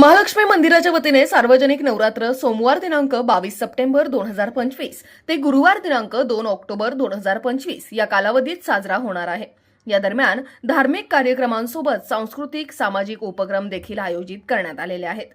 महालक्ष्मी मंदिराच्या वतीने सार्वजनिक नवरात्र सोमवार दिनांक बावीस सप्टेंबर दोन हजार पंचवीस ते गुरुवार दिनांक दोन ऑक्टोबर दोन हजार पंचवीस या कालावधीत साजरा होणार आहे. या दरम्यान धार्मिक कार्यक्रमांसोबत सांस्कृतिक सामाजिक उपक्रम देखील आयोजित करण्यात आलेले आहेत.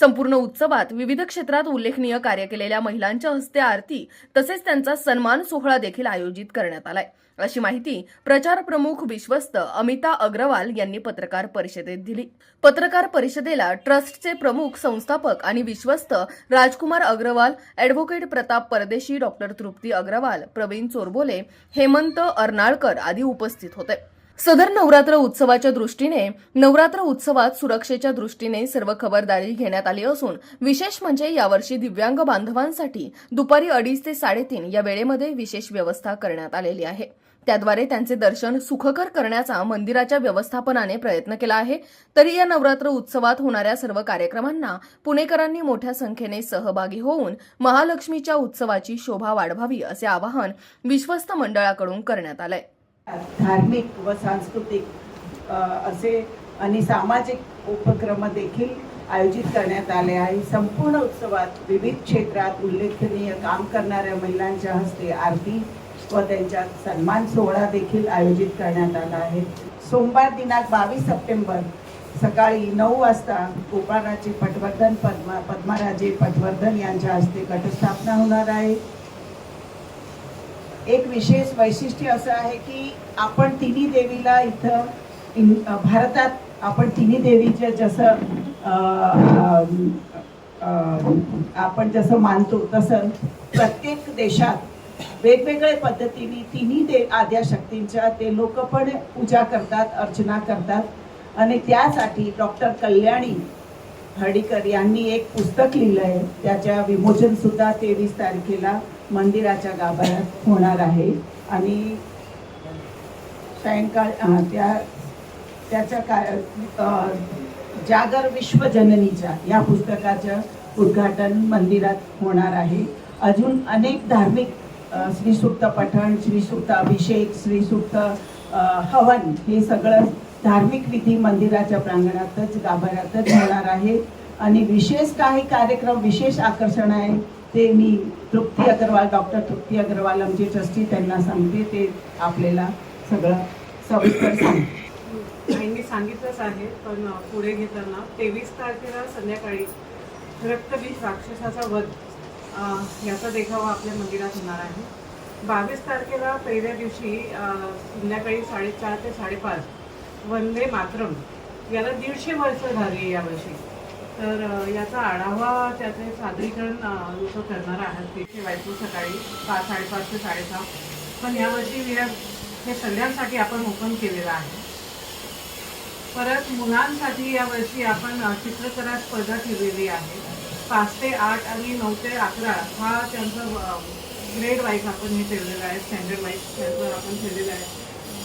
संपूर्ण उत्सवात विविध क्षेत्रात उल्लेखनीय कार्य केलेल्या महिलांच्या हस्ते आरती तसेच त्यांचा सन्मान सोहळा देखील आयोजित करण्यात आलाय. अशी माहिती प्रचार प्रमुख विश्वस्त अमिता अग्रवाल यांनी पत्रकार परिषदेत दिली. पत्रकार परिषदेला ट्रस्टचे प्रमुख संस्थापक आणि विश्वस्त राजकुमार अग्रवाल अॅडव्होकेट प्रताप परदेशी डॉक्टर तृप्ती अग्रवाल प्रवीण चोरबोले हेमंत अर्नाळकर आदी उपस्थित होते. सदर नवरात्र उत्सवाच्या दृष्टीने नवरात्र उत्सवात सुरक्षेच्या दृष्टीने सर्व खबरदारी घेण्यात आली असून विशेष म्हणजे यावर्षी दिव्यांग बांधवांसाठी दुपारी अडीच ते साडेतीन या वेळेमध्ये विशेष व्यवस्था करण्यात आलेली आहे. त्याद्वारे त्यांचे दर्शन सुखकर करण्याचा मंदिराच्या व्यवस्थापनाने प्रयत्न केला आहे. तरी या नवरात्र उत्सवात होणाऱ्या सर्व कार्यक्रमांना पुणेकरांनी मोठ्या संख्येने सहभागी होऊन महालक्ष्मीच्या उत्सवाची शोभा वाढवावी असे आवाहन विश्वस्त मंडळाकडून करण्यात आलंय. धार्मिक व सांस्कृतिक असे आणि सामाजिक उपक्रम देखील आयोजित करण्यात आले आहे. संपूर्ण उत्सवात विविध क्षेत्रात उल्लेखनीय काम करणाऱ्या महिलांच्या हस्ते आरती व त्यांच्या सन्मान सोहळा देखील आयोजित करण्यात आला आहे. सोमवार दिनांक बावीस सप्टेंबर सकाळी नऊ वाजता गोपाळराजे पटवर्धन पद्मा पद्माराजे पटवर्धन यांच्या हस्ते घटस्थापना होणार आहे. एक विशेष वैशिष्ट्य असं आहे की आपण तिन्ही देवीला इथं इन भारतात आपण तिन्ही देवीचे जसं आपण जसं मानतो तसं प्रत्येक देशात वेगवेगळ्या पद्धतीने तिन्ही दे आद्या शक्तींच्या ते लोक पण पूजा करतात अर्चना करतात. आणि त्यासाठी डॉक्टर कल्याणी हर्डीकर यांनी एक पुस्तक लिहिलं आहे त्याच्या विमोचनसुद्धा तेवीस तारखेला मंदिराच्या गाभाऱ्यात होणार आहे. आणि सायंकाळ त्या त्याच्या काय जागर विश्वजननीच्या या पुस्तकाचं उद्घाटन मंदिरात होणार आहे. अजून अनेक धार्मिक श्रीसुक्त पठण श्रीसुक्त अभिषेक श्रीसुक्त हवन हे सगळं धार्मिक विधी मंदिराच्या प्रांगणातच गाभाऱ्यातच होणार आहे. आणि विशेष काही कार्यक्रम विशेष आकर्षण आहे. ते मी तृप्ती अग्रवाल डॉक्टर तृप्ती अग्रवाल आमचे ट्रस्टी त्यांना सांगते ते आपल्याला सगळं सविस्तर सांग आईंनी सांगितलंच आहे पण पुढे घेताना तेवीस तारखेला संध्याकाळी रक्तबीज राक्षसाचा वध याचा देखावा आपल्या मंदिरात होणार आहे. बावीस तारखेला पहिल्या दिवशी संध्याकाळी साडेचार ते साडेपाच वंदे मातरम याला दीडशे वर्ष झाली यावर्षी. तर याचा आढावा त्याचे सादरीकरण लोक करणार आहेत. ते ठेवायचं सकाळी पाच साडेपाच ते साडेसहा. पण यावर्षी we हे सगळ्यांसाठी आपण ओपन केलेलं आहे. परत मुलांसाठी यावर्षी आपण चित्रकला स्पर्धा ठेवलेली आहे. पाच ते आठ आणि नऊ ते अकरा हा त्यांचं ग्रेड वाईज आपण हे ठेवलेलं आहे. स्टँडर्ड वाईज त्यांचं आपण ठेवलेलं आहे.